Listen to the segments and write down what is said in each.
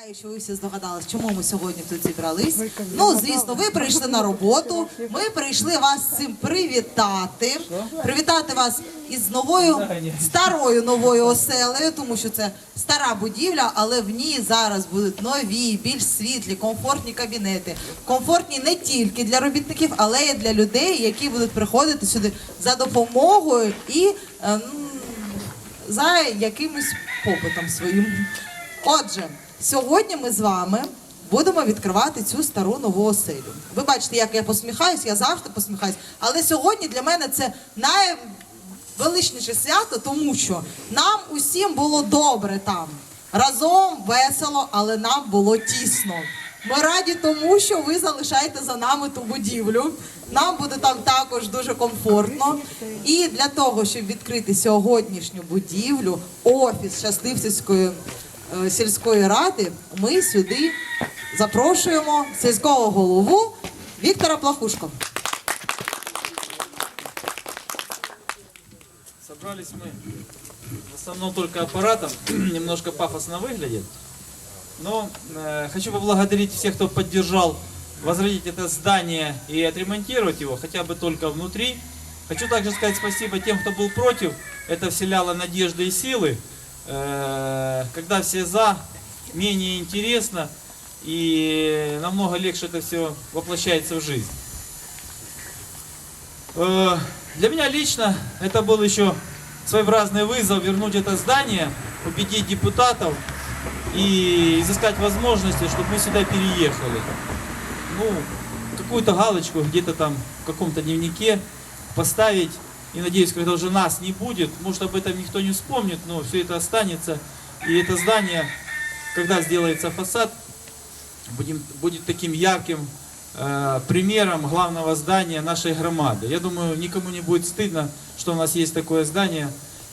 Гадаю, що ви всі здогадались, чому ми сьогодні тут зібрались. Ну, звісно, ви прийшли на роботу. Ми прийшли вас з цим привітати. Привітати вас із новою старою новою оселею, тому що це стара будівля, але в ній зараз будуть нові, більш світлі, комфортні кабінети. Комфортні не тільки для робітників, але й для людей, які будуть приходити сюди за допомогою і ем, за якимось попитом своїм. Отже, сьогодні ми з вами будемо відкривати цю стару нову оселю. Ви бачите, як я посміхаюсь, я завжди посміхаюсь. Але сьогодні для мене це найвеличніше свято, тому що нам усім було добре там. Разом весело, але нам було тісно. Ми раді тому, що ви залишаєте за нами ту будівлю. Нам буде там також дуже комфортно. І для того, щоб відкрити сьогоднішню будівлю, офіс Щасливцівської сільської ради, ми сюди запрошуємо сільського голову Віктора Плахушко. Собрались мы в основном только аппаратом, немножко пафосно выглядит. Но э, хочу поблагодарить всех, кто поддержал возродить это здание и отремонтировать его, хотя бы только внутри. Хочу также сказать спасибо тем, кто был против. Это вселяло надежды и силы. Э, когда все за, менее интересно и намного легче это все воплощается в жизнь. Э, Для меня лично это был еще своеобразный вызов вернуть это здание, убедить депутатов и изыскать возможности, чтобы мы сюда переехали. Ну, какую-то галочку где-то там в каком-то дневнике поставить. И надеюсь, когда уже нас не будет, может об этом никто не вспомнит, но все это останется. И это здание, когда сделается фасад, будем, будет таким ярким э, примером главного здания нашей громады. Я думаю, никому не будет стыдно, что у нас есть такое здание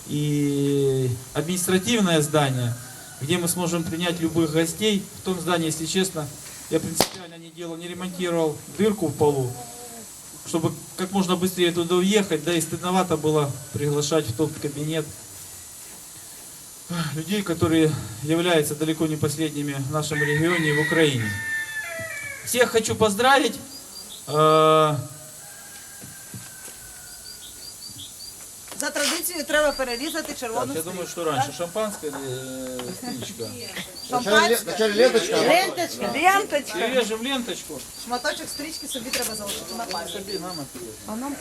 и административное здание, где мы сможем принять любых гостей. В том здании, если честно, я принципиально не делал, не ремонтировал дырку в полу, чтобы как можно быстрее туда уехать, да и стыдновато было приглашать в тот кабинет людей, которые являются далеко не последними в нашем регионе и в Украине. Всех хочу поздравить. Э, За традицією треба перерізати червону Так, я думаю, что раньше шампанское или э, стричка. Шампанське, Вначале ленточка, ленточка, ленточка. Перережем ленточку. Шматочок стрічки собі треба залишити на пам'ять. Собі нам отрежем.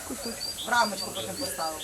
В рамочку потім поставимо.